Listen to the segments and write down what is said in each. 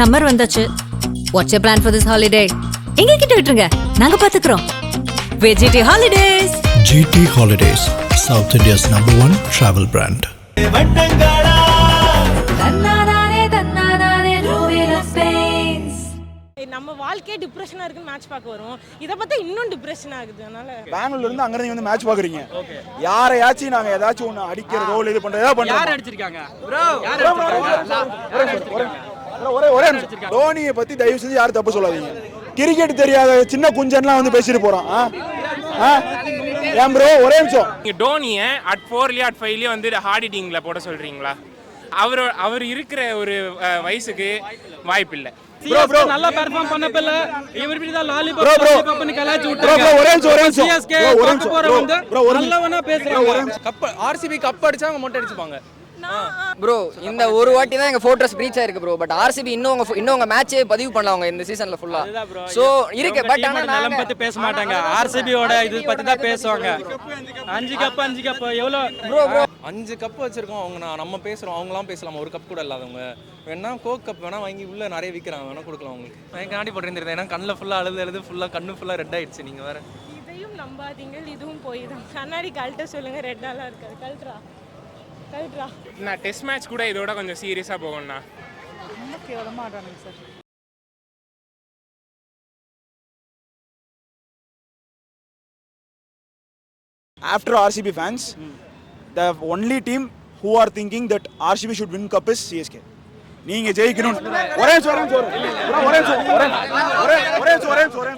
Summer வந்தாச்சு. What's you plan for this holiday எங்க கிட்ட விட்டுருங்க. நாங்க பாத்துக்கிறோம். வெஜிடி holidays GT Holidays, South India's number one travel brand. நம்ம வாழ்க்கையே டிப்ரெஷனா இருக்குன்னு மேட்ச் பார்க்க வரும். இதை பார்த்தா இன்னும் டிப்ரெஷன் ஆகுது. அதனால பெங்களூர்ல இருந்து அங்க இருந்து வந்து மேட்ச் பாக்குறீங்க யாரையாச்சும் நாங்க ஏதாச்சும் ஒண்ணு அடிக்கிறதோ இல்ல இது பண்றதோ பண்றோம் யார் அடிச்சிருக்காங்க? ஒரே ஒரே நிமிஷம். தோனியை பத்தி தயவு செஞ்சு யாரும் தப்பு சொல்லாதீங்க. கிரிக்கெட் தெரியாத சின்ன குஞ்சன்லாம் வந்து பேசிட்டு போறான்? ஏன் ப்ரோ ஒரே நிமிஷம். நீங்க டோனியை அட் ஃபோர்லயே அட் ஃபைவ்லயே வந்து ஹார்ட் ஹிட்டிங்ல போட சொல்றீங்களா? அவர் அவர் இருக்கிற ஒரு வயசுக்கு வாய்ப்பில்லை. சிஎஸ்கே நல்லா பெர்ஃபார்ம் பண்ணப்பல இவர் இப்படி தான் லாலிபாப் Bro, bro. லாலிபாப்னு கலாய்ச்சி Bro, bro, ஒரே நிமிஷம், ஒரே நிமிஷம். சிஎஸ்கே Bro, ஒரு நிமிஷம். போற Bro, வந்து bro, ஒரு நிமிஷம். நல்லவனா பேசுறாங்க. கப் ஆர்சிபி கப் அடிச்சா அவங்க மொட்டை அடிச்சுப்பாங்க. ப்ரோ இந்த ஒரு வாட்டி தான் எங்க ஃபோட்டோஸ் ரீச் ஆயிருக்கு ப்ரோ பட் ஆர்சிபி இன்னும் உங்க இன்னும் உங்க மேட்சே பதிவு பண்ணல அவங்க இந்த சீசன்ல ஃபுல்லா சோ இருக்கு பட் ஆனா நிலம் பத்தி பேச மாட்டாங்க. ஆர்சிபியோட இது பத்தி தான் பேசுவாங்க. அஞ்சு கப் அஞ்சு கப் எவ்வளோ ப்ரோ ப்ரோ அஞ்சு கப் வச்சிருக்கோம் அவங்க நான். நம்ம பேசுறோம். அவங்களாம் பேசலாம். ஒரு கப் கூட இல்லாதவங்க. வேணா கோக் கப் வேணா வாங்கி உள்ள நிறைய விற்கிறாங்க வேணா கொடுக்கலாம் அவங்களுக்கு. நான் காண்டி போட்டுருந்தேன் ஏன்னா கண்ணில் ஃபுல்லாக அழுது அழுது ஃபுல்லாக கண்ணு ஃபுல்லாக ரெட் ஆயிடுச்சு. நீங்க வேற இதையும் நம்பாதீங்க. இதுவும் போய் தான் கண்ணாடி கழட்ட சொல்லுங்க. ரெட்டாலாம் இருக்காது கழட்டுறா. கழட்டுறா நான் டெஸ்ட் மேட்ச் கூட இதோட கொஞ்சம் சீரியஸா போகணும்ண்ணா after RCB fans, the only team who are thinking that RCB should win cup is CSK. நீங்க ஜெயிக்கணும். ஒரே ஒரே ஒரே ஒரே ஒரே ஒரே ஒரே ஒரே ஒரே.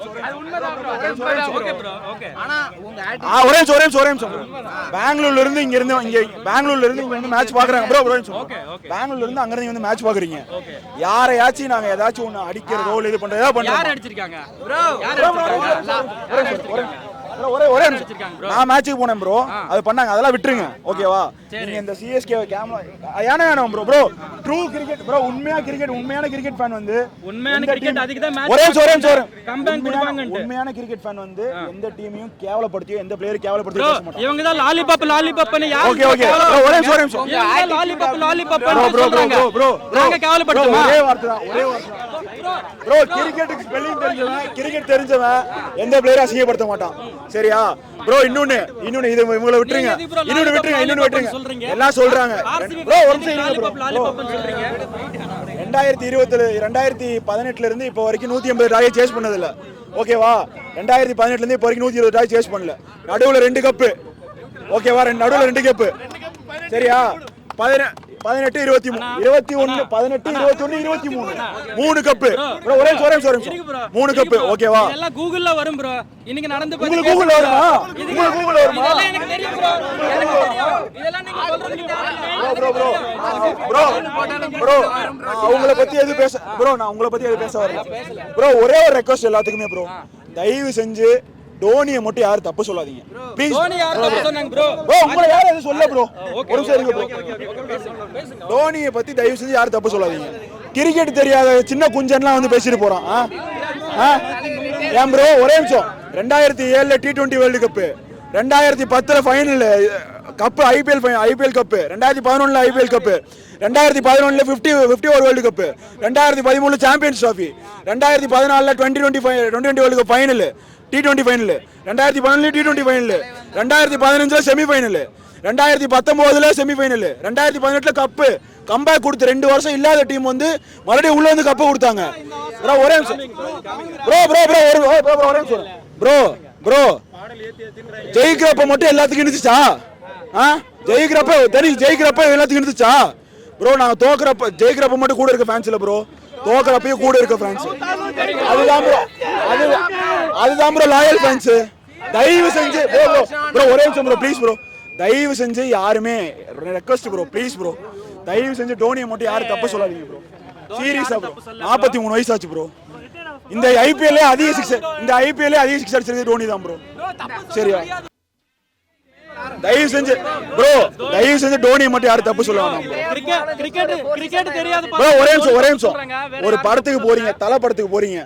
பெங்களூர்ல இருந்து இங்க இருந்து இங்க பெங்களூர்ல இருந்து இங்க வந்து மேட்ச் பாக்குறாங்க. ப்ரோ ப்ரோ பெங்களூர்ல இருந்து அங்க இருந்து வந்து மேட்ச் பாக்குறீங்க. யாரையாச்சும் நாங்க ஏதாச்சும் ஒண்ணு அடிக்கிறதோ இல்ல இது பண்றதோ அடிச்சிருக்காங்க? யார் அடிச்சிருக்காங்க? ஒரே ஒரே. நான் மேட்ச்சுக்கு போனேன் ப்ரோ அது பண்ணாங்க. அதெல்லாம் விட்டுருங்க ஓகேவா? நீங்க இந்த சிஎஸ்கே கேமரா ஏன்னா வேணும் bro bro true cricket bro உண்மையா கிரிக்கெட் உண்மையான கிரிக்கெட் ஃபேன் வந்து உண்மையான team- அதுக்கு தான் ஒரே ஒரே உண்மையான- கிரிக்கெட் ஃபேன் வந்து எந்த டீமையும் கேவலப்படுத்தியோ எந்த பிளேயர் கேவலப்படுத்தியோ பேச மாட்டாங்க இவங்க தான் லாலிபாப் லாலிபாப்னு யார் ஓகே ஓகே. ஒரே ஒரே lollipop lollipop bro bro bro bro bro நாங்க கேவலப்படுத்துமா? ஒரே வார்த்தை தான் ஒரே வார்த்தை ப்ரோ கிரிக்கெட்டுக்கு ஸ்பெல்லிங் தெரிஞ்சவன் கிரிக்கெட் தெரிஞ்சவன் எந்த பிளேயரும் அசிங்கப்படுத்த மாட்டான். சரியா? ப்ரோ இன்னொன்னு இன்னொன்னு இது இவங்கள விட்டுருங்க. இன்னொன்னு விட்டுருங்க இன்னொன்னு விட்டுருங்க? எல்லாம் சொல்றாங்க. ப்ரோ ஒரு நிமிஷம் ரெண்டாயிரத்தி இருபத்துல ரெண்டாயிரத்தி பதினெட்டுல இருந்து இப்போ வரைக்கும் நூத்தி எண்பது டாயை சேஸ் பண்ணது இல்ல ஓகேவா ரெண்டாயிரத்தி பதினெட்டுல இருந்து இப்போ வரைக்கும் நூத்தி இருபது டாய் சேஸ் பண்ணல. நடுவுல ரெண்டு கப்பு ஓகேவா ரெண்டு நடுவுல ரெண்டு கப்பு சரியா? பதினெ பதினெட்டு இருபத்தி மூணு இருபத்தி ஒன்னு பதினெட்டு இருபத்தி ஒன்னு இருபத்தி மூணு. மூணு கப்பு ப்ரோ ஒரே ஒரே நிமிஷம். மூணு கப்பு. ஓகேவா கூகுள்ல வரும் ப்ரோ இன்னைக்கு நடந்து போய் உங்களுக்கு கூகுள்ல வருமா? உங்களுக்கு கூகுள்ல வருமா? இதெல்லாம் எனக்கு தெரியும் ப்ரோ இதெல்லாம் நீங்க சொல்றது ப்ரோ ப்ரோ ப்ரோ ப்ரோ அவங்கள பத்தி எது பேச ப்ரோ நான் உங்களை பத்தி எது பேச வரல. ப்ரோ ஒரே ஒரு ரெக்வஸ்ட் எல்லாத்துக்குமே ப்ரோ தயவு செஞ்சு டோனியை மட்டும் யாரும் தப்பு சொல்லாதீங்க. ப்ளீஸ் தோனி யார் தப்பு சொன்னாங்க ப்ரோ ப்ரோ உங்களை யாரும் எதுவும் சொல்ல ப்ரோ ஒரு நிமிஷம் ப்ரோ டோனியை பத்தி தயவு செஞ்சு யாரும் தப்பு சொல்லாதீங்க. கிரிக்கெட் தெரியாத சின்ன குஞ்சன்லாம் வந்து பேசிட்டு போறான்? ஏன் ப்ரோ ஒரே நிமிஷம். ரெண்டாயிரத்தி ஏழுல டி டுவெண்ட்டி வேர்ல்டு கப்பு ரெண்டாயிரத்தி பத்துல final cup IPL IPL cup ரெண்டாயிரத்தி பதினொன்னுல ஐபிஎல் கப்பு ரெண்டாயிரத்தி பதினொன்னுல fifty fifty over world cup ரெண்டாயிரத்தி பதிமூணுல சாம்பியன்ஸ் ட்ராஃபி ரெண்டாயிரத்தி பதினாலுல twenty twenty twenty twenty world cup final T twenty final ரெண்டாயிரத்தி பதினொன்னுல டி டுவெண்ட்டி ஃபைனல் ரெண்டாயிரத்தி பதினஞ்சில் செமி ஃபைனலு ரெண்டாயிரத்தி பத்தொம்போதில் செமி ஃபைனலு ரெண்டாயிரத்தி பதினெட்டில் கப்பு கம்பேக் கொடுத்து ரெண்டு வருஷம் இல்லாத டீம் வந்து மறுபடியும் உள்ளே வந்து கப்பு கொடுத்தாங்க. ப்ரோ ஒரே நிமிஷம். ப்ரோ ப்ரோ ப்ரோ ஒரு ப்ரோ ப்ரோ ஒரே நிமிஷம். ப்ரோ ப்ரோ ஜெயிக்கிறப்ப மட்டும் எல்லாத்துக்கும் இருந்துச்சா ஆ? ஜெயிக்கிறப்ப தெரியும் ஜெயிக்கிறப்ப எல்லாத்துக்கும் இருந்துச்சா ப்ரோ நாங்கள் தோக்குறப்ப ஜெயிக்கிறப்ப மட்டும் கூட இருக்க ஃபேன்ஸ் ப்ரோ தோக்குறப்பயும் கூட இருக்க ஃபேன்ஸ் அதுதான் ப்ரோ அது அதுதான் ப்ரோ லாயல் ஃபேன்ஸ் தயவு செஞ்சு ப்ரோ ப்ரோ ப்ரோ ஒரே நிமிஷம் ப்ரோ ப்ளீஸ் ப்ரோ தயவு செஞ்சு யாருமே ரெக்வஸ்ட் ப்ரோ ப்ளீஸ் ப்ரோ தயவு செஞ்சு டோனியை மட்டும் யாரும் தப்பு சொல்லாதீங்க ப்ரோ சீரியஸா ப்ரோ நாற்பத்தி மூணு வயசு ஆச்சு ப்ரோ இந்த ஐபிஎல்ல அதிக சிக்ஸ் இந்த ஐபிஎல்ல அதிக சிக்ஸ் அடிச்சது டோனி தான் ப்ரோ சரியா? தயவு செஞ்சு ப்ரோ தயவு செஞ்சு டோனியை மட்டும் யாரும் தப்பு சொல்ல வேணாம் bro. கிரிக்கெட் கிரிக்கெட் கிரிக்கெட் தெரியாது ப்ரோ ஒரே நிமிஷம் ஒரே நிமிஷம். ஒரு படத்துக்கு போறீங்க தலை படத்துக்கு போறீங்க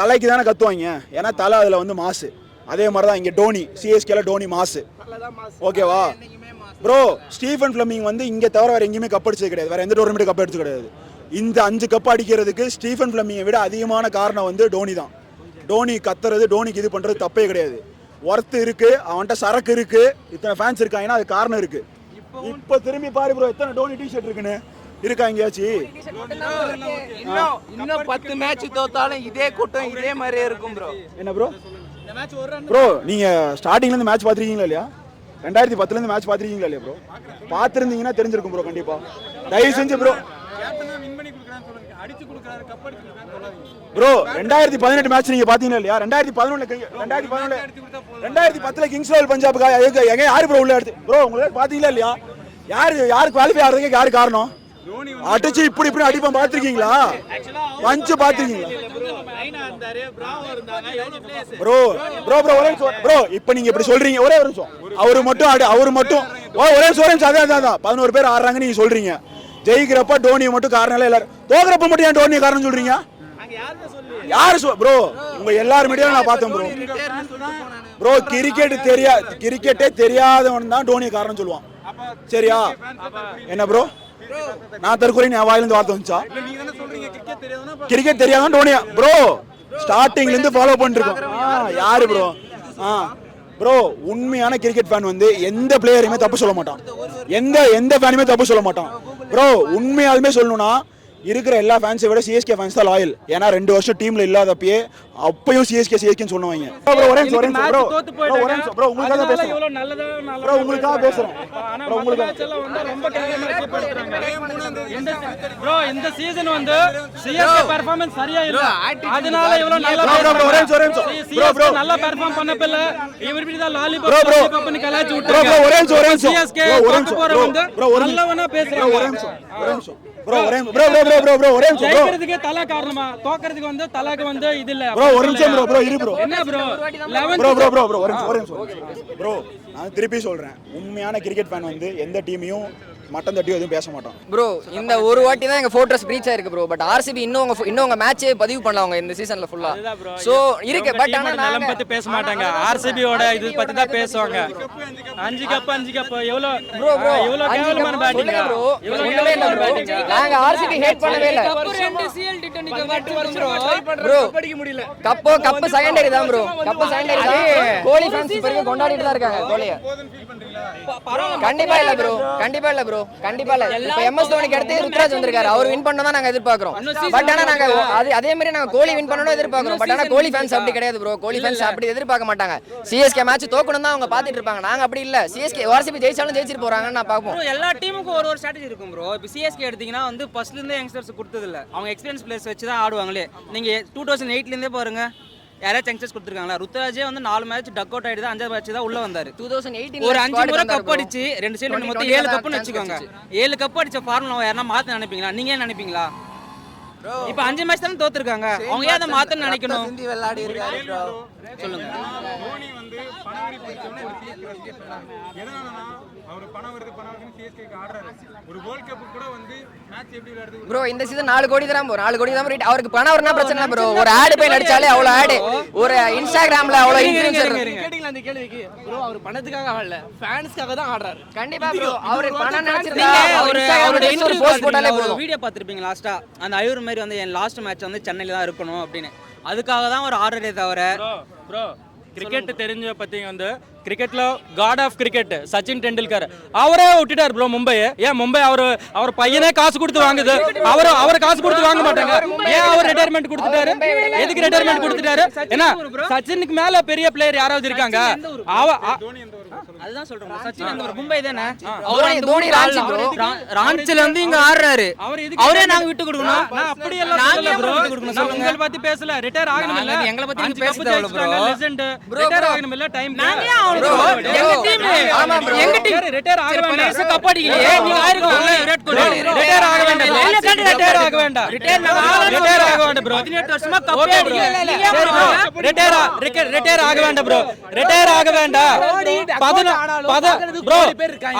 தலைக்கு தானே கத்துவாங்க. ஏன்னா தலை அதுல வந்து மாசு. அதே மாதிரி தான் இங்க டோனி சிஎஸ்கேல டோனி மாசு. ஓகேவா? ப்ரோ ஸ்டீஃபன் ஃபிளமிங் வந்து இங்க தவிர வேற எங்கேயுமே கப் அடிச்சது கிடையாது. வேற எந்த டோர்னமெண்ட் கப் அடிச்சது கிடையாது. இந்த அஞ்சு கப் அடிக்கிறதுக்கு ஸ்டீஃபன் ஃபிளமிங்கை விட அதிகமான காரணம் வந்து டோனி தான் டோனி கத்துறது டோனிக்கு இது பண்றது தப்பே கிடையாது. ஒர்த்து இருக்கு அவன்கிட்ட சரக்கு இருக்கு இத்தனை ஃபேன்ஸ் இருக்காங்கன்னா அது காரணம் இருக்கு. இப்போ திரும்பி பாரு ப்ரோ எத்தனை டோனி டிஷர்ட் இருக்குன்னு. இருக்கா எங்கேயாச்சும் இன்னும் இன்னும் பத்து மேட்ச் தோத்தாலும் இதே கூட்டம் இதே மாதிரியே இருக்கும் ப்ரோ என்ன ப்ரோ ப்ரோ நீங்க ஸ்டார்டிங்ல இருந்து மேட்ச் பாத்திருக்கீங்களா இல்லையா? ரெண்டாயிரத்தி பத்துல இருந்து மேட்ச் பாத்திருக்கீங்களா இல்லையா ப்ரோ பாத்திருந்தீங்கன்னா தெரிஞ்சிருக்கும் ப்ரோ கண்டிப்பா. தயவு செஞ்சு ப்ரோ ப்ரோ ரெண்டாயிரத்தி பதினெட்டு மேட்ச் நீங்க பாத்தீங்கன்னா இல்லையா? ரெண்டாயிரத்தி பதினொன்னு ரெண்டாயிரத்தி பதினொன்று ரெண்டாயிரத்தி பத்துல கிங்ஸ் லெவல் பஞ்சாபுக்கு எங்க யாரு ப்ரோ உள்ள எடுத்து ப்ரோ உங்களுக்கு பாத்தீங்களா இல்லையா? யாரு யாரு குவாலிஃபை ஆகிறதுக்கு யாரு காரணம்? அடிச்சு இப்படி இப்படி அடிப்போம் பாத்திருக்கீங்களா பஞ்சு பாத்திருக்கீங்களா ப்ரோ ப்ரோ ப்ரோ ஒரே ப்ரோ இப்போ நீங்க இப்படி சொல்றீங்க ஒரே ஒரு நிமிஷம். அவரு மட்டும் அடி அவரு மட்டும் ஒரே நிமிஷம் அதான் அதான், அதான். பதினோரு பேர் ஆடுறாங்க நீங்க சொல்றீங்க. ஜெயிக்கிறப்ப டோனி மட்டும் காரணம் இல்லை எல்லாரும். தோக்குறப்ப மட்டும் ஏன் டோனி காரணம் சொல்றீங்க? யாரு ப்ரோ உங்க எல்லார் மீடியாவும் நான் பார்த்தேன் ப்ரோ ப்ரோ கிரிக்கெட் தெரியா கிரிக்கெட்டே தெரியாதவன் தான் டோனி காரணம் சொல்லுவான். சரியா? என்ன ப்ரோ நான் தற்கொலை என் வாயிலிருந்து வார்த்தை வந்துச்சா? கிரிக்கெட் தெரியாதான் டோனியா. ப்ரோ ஸ்டார்டிங்ல இருந்து ஃபாலோ ஆ, யாரு ப்ரோ ஆ. ப்ரோ உண்மையான கிரிக்கெட் ஃபேன் வந்து எந்த பிளேயரையுமே தப்பு சொல்ல மாட்டான். எந்த எந்த ஃபேனுமே தப்பு சொல்ல மாட்டான். ப்ரோ உண்மையாலுமே சொல்லணும்னா இருக்கிற எல்லா ஃபேன்ஸை விட சிஎஸ்கே ஃபேன்ஸ் தான் லாயல் ஏன்னா ரெண்டு வருஷம் டீம்ல இல்லாதப்பயே அப்பயும் சிஎஸ்கே சிஎஸ்கேன்னு சொன்னவங்க. ப்ரோ ஒரே ஒரே ப்ரோ ப்ரோ ஒரே நிமிஷம் ப்ரோ உங்களுக்காக நல்லதா ப்ரோ உங்களுக்காக பேசுறேன் ஆனா ப்ரோ உங்களுக்காக ப்ரோ இந்த சீசன் வந்து சிஎஸ்கே பெர்ஃபார்மன்ஸ் சரியா இல்ல அதனால இவ்வளவு நல்ல Bro, bro, bro, ஒரே ஒரே. Bro, bro. நல்லா பெர்ஃபார்ம் பண்ணப்பல. இவர் இப்படி தான் லாலிபாப் Bro, bro. லாலிபாப்னு கலாய்ச்சி Bro, bro, ஒரே ஒரே. சிஎஸ்கே Bro, ஒரே bro, ஒரு. நல்லவனா Bro, பேசுறாங்க. ஒரே ஒரே நிமிஷம். ப்ரோ ஒரே bro bro bro bro bro ஒரே நிமிஷம் ப்ரோ ஜெயிக்கிறதுக்கு தலை காரணமா? தோக்கறதுக்கு வந்து தலைக்கு வந்து இது இல்ல. ப்ரோ ஒரு நிமிஷம் ப்ரோ ப்ரோ இரு ப்ரோ என்ன bro bro bro bro bro ஒரு நிமிஷம் ஒரு நிமிஷம். ப்ரோ நான் திருப்பி சொல்றேன். உண்மையான கிரிக்கெட் ஃபேன் வந்து எந்த டீமையும் மட்டம் தட்டியோ எதுவும் பேச மாட்டான் ப்ரோ இந்த ஒரு வாட்டி தான் எங்க ஃபோர்ட்ரஸ் பிரீச் ஆயிருக்கு ப்ரோ பட் ஆர்சிபி இன்னும் உங்க இன்னும் உங்க மேட்சே பதிவு பண்ணல அவங்க இந்த சீசன்ல ஃபுல்லா சோ இருக்கு பட் ஆனா நிலம் நாங்க பத்தி பேச மாட்டாங்க. ஆர்சிபியோட இது பத்தி தான் பேசுவாங்க. அஞ்சு கப் அஞ்சு கப் எவ்வளவு ப்ரோ ப்ரோ எவ்வளவு கேவலமான பேட்டிங் ப்ரோ எவ்வளவு ஒண்ணுமே இல்ல ப்ரோ பேட்டிங் நாங்க ஆர்சிபி ஹேட் பண்ணவே இல்ல. ப்ரோ கப்போ கப் செகண்டரி தான் ப்ரோ கப் செகண்டரி தான். கோலி ஃபேன்ஸ் இப்ப கொண்டாடிட்டு தான் இருக்காங்க கோலிய கண்டிப்பா இல்ல ப்ரோ கண்டிப்பா இல்ல ப்ரோ கண்டிப்பா இல்ல. இப்ப எம்எஸ் தோனிக்கு அடுத்து ருத்ராஜ் வந்திருக்காரு. அவர் வின் பண்ணணும் தான் நாங்க எதிர்பார்க்கறோம். பட் ஆனா நாங்க அது அதே மாதிரி நாங்க கோலி வின் பண்ணணும் எதிர்பார்க்கறோம். பட் ஆனா கோலி ஃபேன்ஸ் அப்படி கிடையாது ப்ரோ கோலி ஃபேன்ஸ் அப்படி எதிர்பார்க்க மாட்டாங்க. சிஎஸ்கே மேட்ச் தோக்கணும் தான் அவங்க பாத்துட்டு இருப்பாங்க. நாங்க அப்படி இல்ல. சிஎஸ்கே ஆர்சிபி ஜெயிச்சாலும் ஜெயிச்சிட்டு போறாங்கன்னு நான் பாப்போம் ப்ரோ எல்லா டீமுக்கும் ஒரு ஒரு ஸ்ட்ராட்டஜி இருக்கும் ப்ரோ இப்போ சிஎஸ்கே எடுத்தீங்கன்னா வந்து ஃபர்ஸ்ட்லேருந்தே யங்ஸ்டர்ஸ் கொடுத்ததில்ல அவங்க எக்ஸ்பீரியன்ஸ் பிளேயர்ஸ் வச்சு தான் ஆடுவாங்களே நீங்கள் டூ தௌசண்ட் எயிட்லேருந்தே பாருங்க. யாராச்சும் யங்ஸ்டர்ஸ் கொடுத்துருக்காங்களா? ருத்ராஜே வந்து நாலு மேட்ச் டக் அவுட் ஆயிடுது அஞ்சாவது மேட்ச் தான் உள்ள வந்தாரு. டூ தௌசண்ட் எயிட்டீன் ஒரு அஞ்சு முறை கப் அடிச்சு ரெண்டு சைடு மொத்தம் ஏழு கப்புன்னு வச்சுக்கோங்க. ஏழு கப் அடிச்ச ஃபார்முலா யாரா மாத்த நினைப்பீங்களா? நீங்க நினைப்பீங்களா? இப்போ அஞ்சு மேட்ச் தானே தோத்துருக்காங்க. அவங்க ஏன் அதை மாத்த நினைக்கணும்? சிந்தி விளையாடி இருக்காரு ப்ரோ சொல்லுங்க. ப்ரோ இந்த சீசன் நாலு கோடி தான் ப்ரோ நாலு கோடி தான் ரேட் அவருக்கு பணம் வரனா பிரச்சனை இல்லை ப்ரோ ஒரு ஆடு போய் நடிச்சாலே அவ்வளோ ஆடு ஒரு இன்ஸ்டாகிராம்ல அவ்வளோ இன்ஃபுளுசர் கேட்டீங்களா அந்த கேள்விக்கு. ப்ரோ அவர் பணத்துக்காக ஆடல. ஃபேன்ஸ்க்காக தான் ஆடுறாரு. கண்டிப்பா ப்ரோ அவர் பணம் நினைச்சிருந்தா ஒரு ஒரு அவரோட ஒரு இன்டர்வியூ போஸ்ட் போட்டாலே போதும். வீடியோ பார்த்துருப்பீங்க லாஸ்டா அந்த ஐவர் மாதிரி வந்து என் லாஸ்ட் மேட்ச் வந்து சென்னையில தான் இருக்கணும் அப்படின்னு. அதுக்காக தான் ஒரு ஆர்டரே தவிர ப்ரோ கிரிக்கெட் தெரிஞ்ச பத்தி வந்து கிரிக்கெட்ல god of cricket Sachin Tendulkar. அவரே விட்டுட்டார் ப்ரோ மும்பை ஏன் மும்பை அவர் அவர் பையனே காசு கொடுத்து வாங்குது. அவர் அவர் காசு கொடுத்து வாங்க மாட்டாங்க. ஏன் அவர் ரிட்டையர்மெண்ட் கொடுத்துட்டாரு? எதுக்கு ரிட்டையர்மெண்ட் கொடுத்துட்டாரு? ஏன்னா சச்சினுக்கு மேல பெரிய பிளேயர் யாராவது இருக்காங்க? அவ அதுதான் சொல்றேன் bro. சச்சின் அந்த ஒரு மும்பை தானே தோனி தோனி ராஞ்சி ப்ரோ ராஞ்சில வந்து இங்க ஆடுறாரு அவர் நாங்க விட்டு கொடுக்கணும் நான் அப்படி எல்லாம் நாங்க சொல்லல ஏன் bro. விட்டு கொடுக்கணும் நான் சொல்லுங்க. உங்களை பத்தி பேசல ரிட்டையர் ஆகணும் இல்ல எங்களை பத்தி பேச. ஆகணும் இல்ல நாங்க. ஏன் ஆகணும்? எங்க. டீம் ஆமா bro. எங்க டீம் சரி, retire ஆக வேண்டாம். பழைய கப் அடிக்கலையே நீங்க ஆயிருக்கோம் விராட் கோலி Retire ஆக வேண்டாம். இல்ல, கண்டு Retire ஆக வேண்டாம். ரிட்டையர் நாங்க ஆக வேண்டாம் bro. 18 வருஷமா கப். அடிக்கல retire ஆக வேண்டாம் bro. Retire ஆக வேண்டாம்.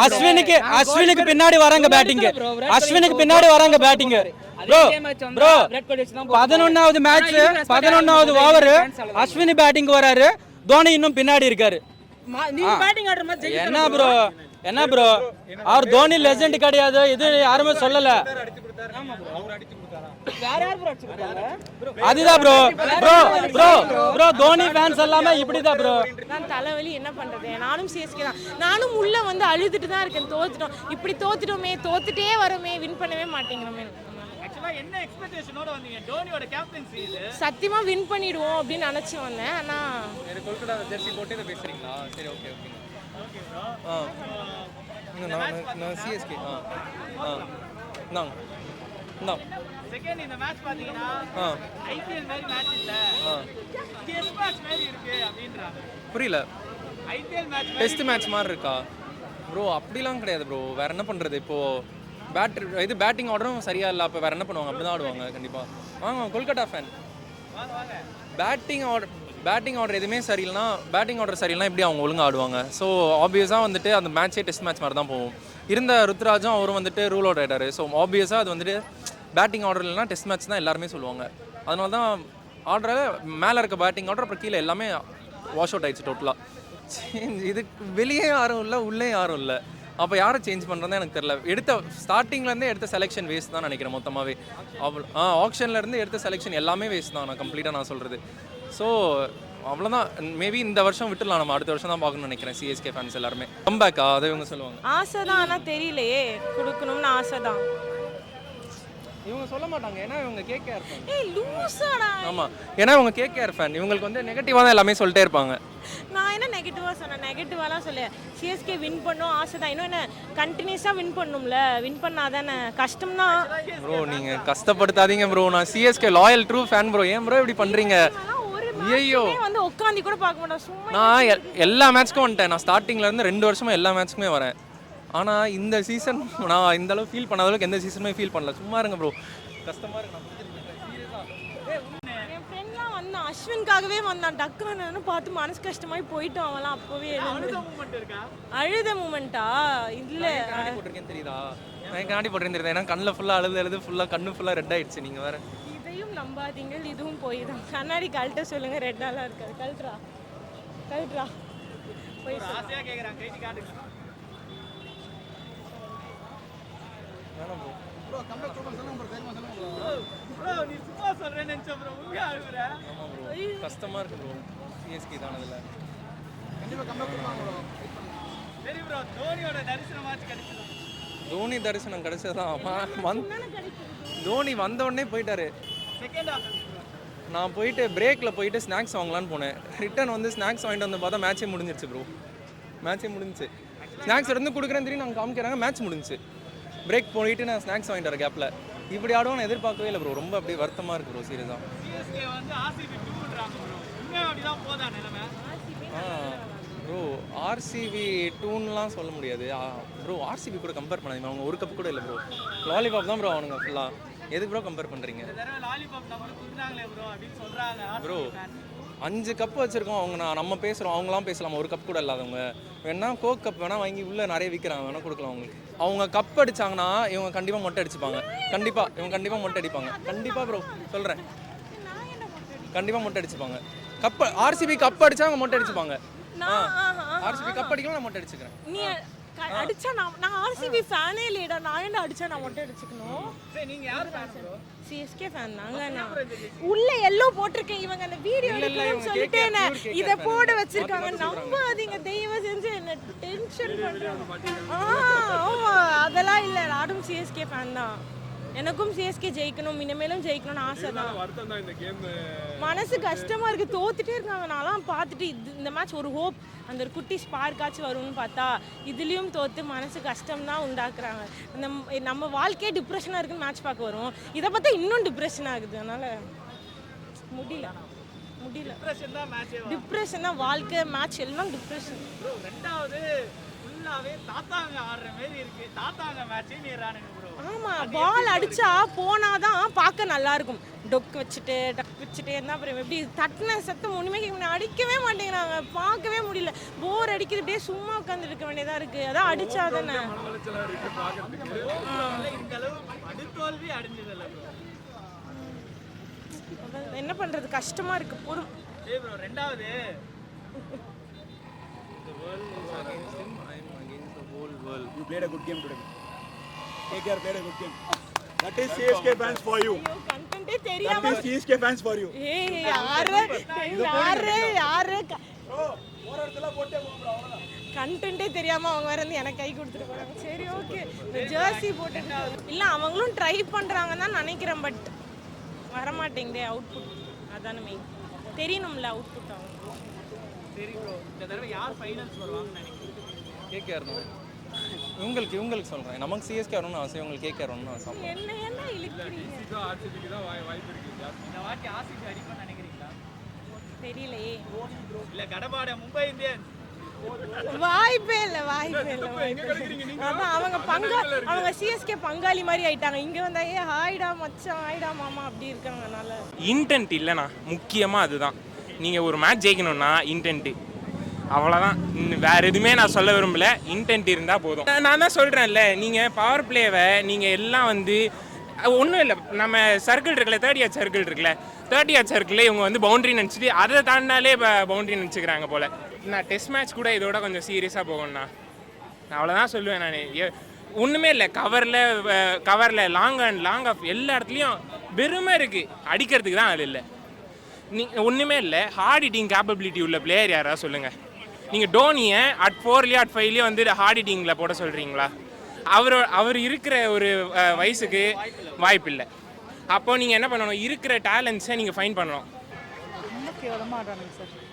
அஸ்வினுக்கு அஸ்வினுக்கு பின்னாடி வராங்க பேட்டிங் அஸ்வினுக்கு பின்னாடி வராங்க பேட்டிங் ப்ரோ ப்ரோ பதினொன்னாவது மேட்ச் பதினொன்னாவது ஓவர் அஸ்வினி பேட்டிங் வராரு. தோனி இன்னும் பின்னாடி இருக்காரு. என்ன ப்ரோ என்ன ப்ரோ அவர் தோனி லெஜெண்ட் கிடையாது. இது யாருமே சொல்லல. வேற யார் ப்ரோ அடிச்சு கொடுத்தாங்க அதுதான் bro bro bro bro Dhoni fans எல்லாமே இப்படிதான் ப்ரோ நான் தலைவலி என்ன பண்றது? நானும் சிஎஸ்கே தான். நானும் உள்ள வந்து அழுதுட்டு தான் இருக்கேன். தோத்துட்டோம். இப்படி தோத்துட்டோமே தோத்துட்டே வரோமே வின் பண்ணவே மாட்டேங்கிறோமே என்ன எக்ஸ்பெக்டேஷனோட வந்தீங்க? தோனியோட கேப்டன்சி இது. சத்தியமா வின் பண்ணிடுவோம் அப்படின்னு நினைச்சு வந்தேன். ஆனா ஆ நான் நான்- சிஎஸ்கே ஆ ஆ இந்தாங்க இந்தாங்க செகண்ட் இந்த மேட்ச் பாத்தீங்கன்னா ஆ ஐபிஎல் மாதிரி மேட்ச் இல்ல. ஆ டெஸ்ட் மேட்ச் மாதிரி இருக்கு அப்படின்றாங்க. புரியல. ஐபிஎல் மேட்ச் டெஸ்ட் மேட்ச் மாதிரி இருக்கா. ப்ரோ அப்படிலாம் கிடையாது ப்ரோ வேற என்ன பண்ணுறது இப்போது பேட் இது பேட்டிங் ஆர்டரும் சரியா இல்லை அப்போ வேற என்ன பண்ணுவாங்க? அப்படி தான் ஆடுவாங்க கண்டிப்பாக வாங்க Kolkata fan batting order batting order எதுவுமே சரியில்லைனா பேட்டிங் ஆர்டர் சரியில்லைனா எப்படி அவங்க ஒழுங்கா ஆடுவாங்க? ஸோ ஆப்வியஸாக வந்துட்டு அந்த மேட்ச்சே டெஸ்ட் மேட்ச் மாதிரி தான் போகும். இருந்த ருத்ராஜும் அவரும் வந்துட்டு ரூல் அவுட் ஆகிட்டார் ஸோ ஆப்வியஸாக அது வந்துட்டு பேட்டிங் ஆர்டர் இல்லைனா டெஸ்ட் மேட்ச் தான் எல்லாருமே சொல்லுவாங்க. அதனால தான் ஆர்டரை மேலே இருக்க பேட்டிங் ஆர்டர் அப்புறம் கீழே எல்லாமே வாஷ் அவுட் ஆயிடுச்சு டோட்டலாக சேஞ்ச் இதுக்கு வெளியே யாரும் இல்லை உள்ளே யாரும் இல்லை. அப்போ யாரை சேஞ்ச் பண்ணுறதுன்னு எனக்கு தெரியல. எடுத்த ஸ்டார்டிங்லேருந்தே எடுத்த செலெக்ஷன் வேஸ்ட் தான் நினைக்கிறேன் மொத்தமாகவே அவ்வளோ ஆ ஆப்ஷன்லேருந்து எடுத்த செலெக்ஷன் எல்லாமே வேஸ்ட் தான். நான் கம்ப்ளீட்டாக நான் சொல்கிறது ஸோ அவ்வளோதான் மேபி இந்த வருஷம் விட்டுடலாம். நம்ம அடுத்த வருஷம் தான் பார்க்கணும்னு நினைக்கிறேன். சிஎஸ்கே ஃபேன்ஸ் எல்லாருமே. கம்பேக்கா அதை இவங்க சொல்லுவாங்க. ஆசை தான் ஆனா தெரியலையே. கொடுக்கணும்னு ஆசை தான் இவங்க சொல்ல மாட்டாங்க. ஏன்னா இவங்க கேகேஆர் ஃபேன் ஏய் லூசாடா. ஆமாம் ஏன்னா இவங்க கேகேஆர் ஃபேன் இவங்களுக்கு வந்து நெகட்டிவாக தான் எல்லாமே சொல்லிட்டே இருப்பாங்க. நான் என்ன நெகட்டிவா சொன்னேன்? நெகட்டிவாலாம் சொல்ல சிஎஸ்கே வின் பண்ணும் ஆசை தான் இன்னும் என்ன கண்டினியூஸா வின் பண்ணும்ல. வின் பண்ணாதானே? கஷ்டம்னா. ப்ரோ நீங்கள் கஷ்டப்படுத்தாதீங்க ப்ரோ நான் CSK loyal true fan bro ஏன் ப்ரோ இப்படி பண்ணுறீங்க ஒரு ஐயோ வந்து உட்காந்து கூட பார்க்க மாட்டோம். சும்மா நான் எல்- எல்லா மேட்ச்க்கும் வந்துட்டேன். நான் ஸ்டார்டிங்ல இருந்து ரெண்டு வருஷமா எல்லா மேட்ச்க்குமே வரேன். ஆனால் இந்த சீசன் நான் இந்த அளவு ஃபீல் பண்ணாத அளவுக்கு எந்த சீசனுமே ஃபீல் பண்ணல. சும்மா இருங்க ப்ரோ கஷ்டமா இருக்கு. நான் என் ஃப்ரெண்ட்லாம் வந்தான். அஸ்வின்காகவே வந்தான். டக்குன்னு பார்த்து மனசு கஷ்டமாயி போயிட்டான் அவன்லாம். அப்பவே. அழுத மூமெண்ட்டா இல்ல. கண்ணாடி போட்டிருக்கேன் தெரியுதா? நான் கண்ணாடி தெரியுதா? ஏன்னா கண்ணில் ஃபுல்லாக அழுது அழுது ஃபுல்லாக கண்ணு ஃபுல்லாக ரெட் ஆயிடுச்சு. நீங்கள் வேற இதையும் நம்பாதீங்க இதுவும் போய் தான் கண்ணாடி கழட்ட சொல்லுங்க ரெட்டாலாம் இருக்காது. கழட்டுறா. கழட்டுறா. போய் ப்ரோ ப்ரோ கஷ்டமாக இருக்கு ப்ரோ சிஎஸ்கே தான் அதில். சரி ப்ரோ தோனியோட தரிசன மேட்ச் கிடைச்சது? தோனி தரிசனம் கிடைச்சதான் தோனி வந்த உடனே போயிட்டாரு. நான் போயிட்டு பிரேக்கில் போயிட்டு ஸ்நாக்ஸ் வாங்கலான்னு போனேன். ரிட்டர்ன் வந்து ஸ்நாக்ஸ் வாங்கிட்டு வந்து பார்த்தா மேட்சே முடிஞ்சிருச்சு ப்ரோ மேட்சே முடிஞ்சுச்சு. ஸ்நாக்ஸ் எடுத்து கொடுக்குறேன் தெரியும் நாங்கள் காமிக்கிறாங்க மேட்ச் முடிஞ்சுச்சு. பிரேக் போயிட்டு நான் ஸ்நாக்ஸ் வாங்கிட்டு வர கேப்பில் இப்படி ஆடுவோம் நான் எதிர்பார்க்கவே இல்லை ப்ரோ ரொம்ப அப்படியே வருத்தமாக இருக்குது ப்ரோ சீரியஸாக ஆ. ப்ரோ ஆர்சிபி டூன்லாம் சொல்ல முடியாது. ப்ரோ ஆர்சிபி கூட கம்பேர் பண்ணாதீங்க அவங்க ஒரு கப் கூட இல்லை ப்ரோ லாலிபாப் தான் ப்ரோ அவனுங்க ஃபுல்லாக எதுக்கு ப்ரோ கம்பேர் பண்ணுறீங்க ப்ரோ அப்படின்னு சொல்றாங்க. ப்ரோ அஞ்சு கப் வச்சிருக்கோம் அவங்க நான் நம்ம பேசுகிறோம் அவங்களாம் பேசலாம். ஒரு கப் கூட இல்லாதவங்க வேணா கோக் கப் வேணா வாங்கி உள்ள நிறைய விற்கிறாங்க வேணா கொடுக்கலாம் அவங்களுக்கு. அவங்க கப் அடிச்சாங்கன்னா இவங்க கண்டிப்பாக மொட்டை அடிச்சுப்பாங்க. கண்டிப்பாக இவங்க கண்டிப்பாக மொட்டை அடிப்பாங்க. கண்டிப்பாக ப்ரோ சொல்கிறேன் கண்டிப்பாக மொட்டை அடிச்சுப்பாங்க. கப் ஆர்சிபி கப் அடிச்சா அவங்க மொட்டை அடிச்சுப்பாங்க. ஆர்சிபி கப் அடிக்கலாம் நான் மொட்டை அடிச்சுக்கிறேன். நீ அடிச்சா நான் நான் ஆர்சிபி ஃபேனே இல்லையடா. நான் என்ன அடிச்சா நான் மட்டும் அடிச்சுக்கணும்? சிஎஸ்கே ஃபேன் தாங்க நான். உள்ள எல்லோ போட்டிருக்கேன். இவங்க அந்த வீடியோ எடுக்கணும்னு சொல்லிட்டு என்ன இத. போட வச்சிருக்காங்க. நம்பாதீங்க தெய்வம் செஞ்சு என்ன டென்ஷன் பண்றாங்க? ஆமா அதெல்லாம் இல்ல. நானும் சிஎஸ்கே ஃபேன் தான். எனக்கும் சிஎஸ்கே ஜெயிக்கணும் இனிமேலும் ஜெயிக்கணும்னு ஆசை தான். மனசு கஷ்டமா இருக்கு. தோத்துட்டே இருக்காங்க. நான்லாம் பார்த்துட்டு இது இந்த மேட்ச் ஒரு ஹோப் அந்த ஒரு குட்டி ஸ்பார்க்காச்சும் வரும்னு பார்த்தா இதுலயும் தோத்து மனசு கஷ்டம் தான் உண்டாக்குறாங்க. அந்த நம்ம வாழ்க்கையே டிப்ரெஷனாக இருக்குன்னு மேட்ச் பார்க்க வரும். இதை பார்த்தா இன்னும் டிப்ரெஷன் ஆகுது. அதனால முடியல. முடியல. டிப்ரெஷன் தான் வாழ்க்கை மேட்ச் எல்லாம் டிப்ரெஷன் ப்ரோ ரெண்டாவது ஃபுல்லாவே தாத்தாங்க ஆடுற மாதிரி இருக்கு. தாத்தாங்க மேட்சே நீரானுங்க ப்ரோ ஆமா பால் அடிச்சா போனாதான் பார்க்க நல்லா இருக்கும் டொக்கு வச்சுட்டு டக் வச்சுட்டு என்ன அப்புறம் எப்படி தட்டின சத்தம் ஒண்ணுமே கேட்க அடிக்கவே மாட்டேங்கிறாங்க. பார்க்கவே முடியல. போர் அடிக்குது அப்படியே சும்மா உட்காந்து இருக்க வேண்டியதா இருக்கு. அதான் அடிச்சா தானே. இந்த அளவு அடுத்தோல்வி அடைஞ்சதில்ல ப்ரோ அதான் என்ன பண்றது? கஷ்டமா இருக்கு. பொறும். ஏய் ப்ரோ ரெண்டாவது. You played a good game today. Care, played a good game. That is CSK fans for you. That தெரியாம is CSK fans for you. ஏய் யாரு யாரு யாரு. கண்டென்ட்டே தெரியாம அவங்க வேற வந்து எனக்கு கை கொடுத்துட்டு போறாங்க. சரி ஓகே ஜெர்சி போட்டுட்டு இல்ல அவங்களும் ட்ரை பண்றாங்கன்னு தான் நினைக்கிறேன் பட் வர மாட்டேங்குதே அவுட்புட் அதான மெயின் தெரியணும்ல அவுட்புட் அவங்க. சரி ப்ரோ இந்த தடவை யார் ஃபைனல்ஸ் வருவாங்கன்னு நினைக்கிறீங்க? கேகேஆர் தான் இவங்களுக்கு இவங்களுக்கு சொல்கிறேன் நமக்கு சிஎஸ்கே வரணும்னு ஆசை இவங்களுக்கு கேகேஆர் வரணும்னு ஆசை என்ன என்ன இழுக்கிறீங்க? இந்த வாட்டி ஆர்சிபி அடிக்கும்னு நினைக்கிறீங்களா? தெரியலையே. இல்ல கடபாட மும்பை இந்தியன்ஸ். வாய்ப்பே இல்ல வாய்ப்பே இல்ல வாய்ப்பே இல்ல. அதான் அவங்க பங்கா அவங்க சிஎஸ்கே பங்காளி மாதிரி ஆயிட்டாங்க. இங்க வந்தா ஏ ஹாய்டா மச்சான் ஹாய்டா மாமா அப்படி இருக்காங்கனால இன்டென்ட் இல்லைண்ணா. முக்கியமாக அதுதான். நீங்கள் ஒரு மேட்ச் ஜெயிக்கணும்னா இன்டென்ட்டு அவ்வளோதான் வேற எதுவுமே நான் சொல்ல விரும்பல. இன்டென்ட் இருந்தால் போதும். நான் தான் சொல்கிறேன்ல நீங்கள் பவர் பிளேவை நீங்கள் எல்லாம் வந்து ஒன்றும் இல்லை. நம்ம சர்க்கிள் இருக்குல்ல தேர்ட் இயர் சர்க்கிள் இருக்குல்ல தேர்ட் இயர் சர்க்கிளில் இவங்க வந்து பவுண்டரி நினச்சிட்டு அதை தாண்டாலே பவுண்டரி நினச்சிக்கிறாங்க போல். நான் டெஸ்ட் மேட்ச் கூட இதோட கொஞ்சம் சீரியஸாக போகணும்ண்ணா நான் அவ்வளோதான் சொல்லுவேன் நான். ஒன்றுமே இல்லை. கவரில் கவரில் லாங் அண்ட் லாங் ஆஃப் எல்லா இடத்துலையும் பெருமை இருக்குது அடிக்கிறதுக்கு தான் அது இல்லை. நீ ஒன்றுமே இல்லை. ஹார்ட் ஹிட்டிங் கேப்பபிலிட்டி உள்ள பிளேயர் யாராவது சொல்லுங்கள் நீங்கள் டோனியை அட் ஃபோர்லேயே அட் ஃபைவ்லேயே வந்து ஹார்டிட்டிங்கில் போட சொல்கிறீங்களா அவர் அவர் இருக்கிற ஒரு வயசுக்கு வாய்ப்பு இல்லை அப்போ நீங்கள் என்ன பண்ணணும்? இருக்கிற டேலண்ட்ஸை நீங்கள் ஃபைன் பண்ணணும்.